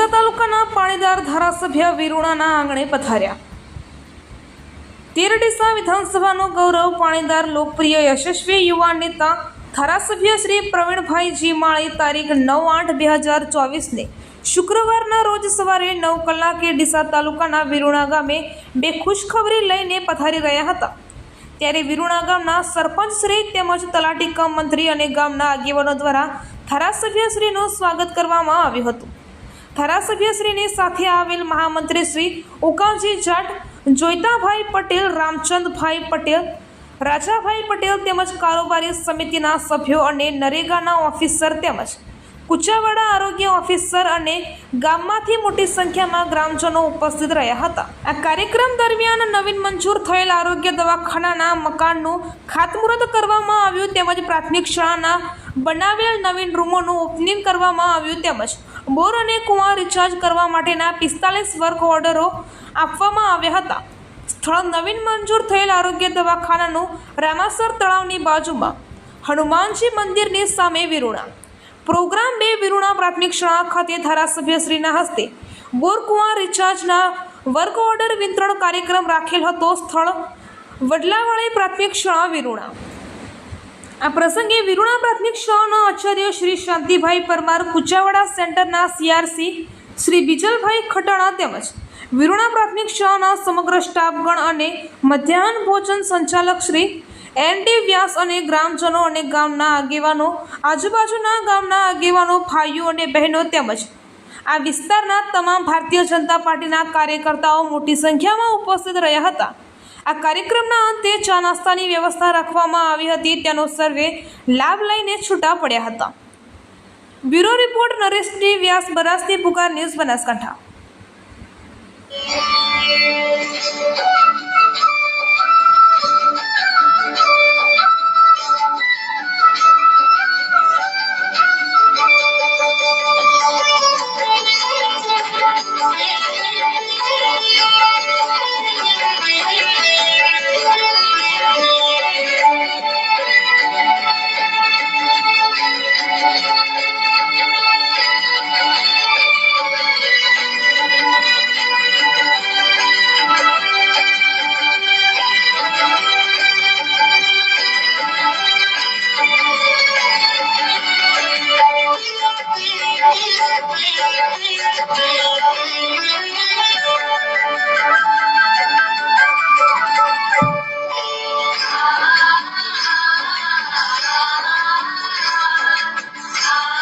ડીસા તાલુકાના પાણીદાર ધારાસભ્ય વિરુણાના આંગણે પધાર્યા. તેર ડીસા વિધાનસભાનો ગૌરવ પાણીદાર લોકપ્રિય યશસ્વી યુવા નેતા ધારાસભ્ય શ્રી પ્રવીણભાઈ જી માળી તારીખ નવ આઠ બે હજાર ચોવીસને શુક્રવારના રોજ સવારે નવ કલાકે ડીસા તાલુકાના વિરુણા ગામે બે ખુશખબરી લઈને પથારી રહ્યા હતા. ત્યારે વિરુણા ગામના સરપંચ શ્રી તેમજ તલાટી કમ મંત્રી અને ગામના આગેવાનો દ્વારા ધારાસભ્યશ્રીનું સ્વાગત કરવામાં આવ્યું હતું. ધારાસભ્યશ્રીની સાથે આવેલ મહામંત્રી શ્રી ઉકાજી જાટ, જોઈતાભાઈ પટેલ, રામચંદભાઈ પટેલ, રાજાભાઈ પટેલ તેમજ કારોબારી સમિતિના સભ્યો અને નરેગાના ઓફિસર તેમજ કુચાવાડા આરોગ્ય ઓફિસર અને ગામમાંથી મોટી સંખ્યામાં ગ્રામજનો ઉપસ્થિત રહ્યા હતા. આ કાર્યક્રમ દરમિયાન નવીન મંજૂર થયેલ આરોગ્ય દવાખાનાના મકાનનું ખાતમુહૂર્ત કરવામાં આવ્યું તેમજ પ્રાથમિક શાળાના બનાવેલ નવીન રૂમોનું ઓપનિંગ કરવામાં આવ્યું તેમજ બોર અને કુવા રિચાર્જ કરવા માટેના પિસ્તાલીસ વર્ક ઓર્ડરો આપવામાં આવ્યા હતા. સ્થળ નવીન મંજૂર થયેલ આરોગ્ય દવાખાનાનું રામાસર તળાવની બાજુમાં હનુમાનજી મંદિરની સામે વિરુણા. પ્રોગ્રામ બે વિરુણા પ્રાથમિક શાળા ખાતે ધારાસભ્યશ્રીના હસ્તે બોરકુવા રિચાર્જના વર્ક ઓર્ડર વિતરણ કાર્યક્રમ રાખેલ હતો. સ્થળ વડલાવાળી પ્રાથમિક શાળા વિરુણા. આ પ્રસંગે વિરુણા પ્રાથમિક શાળાના આચાર્ય શ્રી શાંતિભાઈ પરમાર કુચાવાડા સેન્ટરના સીઆરસી શ્રી બિજલભાઈ ખટાણા તેમજ વિરુણા પ્રાથમિક શાળાના સમગ્ર સ્ટાફગણ અને મધ્યાહન ભોજન સંચાલક શ્રી એન ડી વ્યાસ અને ગ્રામજનો અને ગામના આગેવાનો, આજુબાજુના ગામના આગેવાનો, ભાઈઓ અને બહેનો તેમજ આ વિસ્તારના તમામ ભારતીય જનતા પાર્ટીના કાર્યકર્તાઓ મોટી સંખ્યામાં ઉપસ્થિત રહ્યા હતા. આ કાર્યક્રમના અંતે ચા નાસ્તાની વ્યવસ્થા રાખવામાં આવી હતી. તેનો સર્વે લાભ લઈને છૂટા પડ્યા હતા. બ્યુરો રિપોર્ટ નરેશ વ્યાસ બરાસની પુકાર news, Banaskantha. Yeah. Thank you.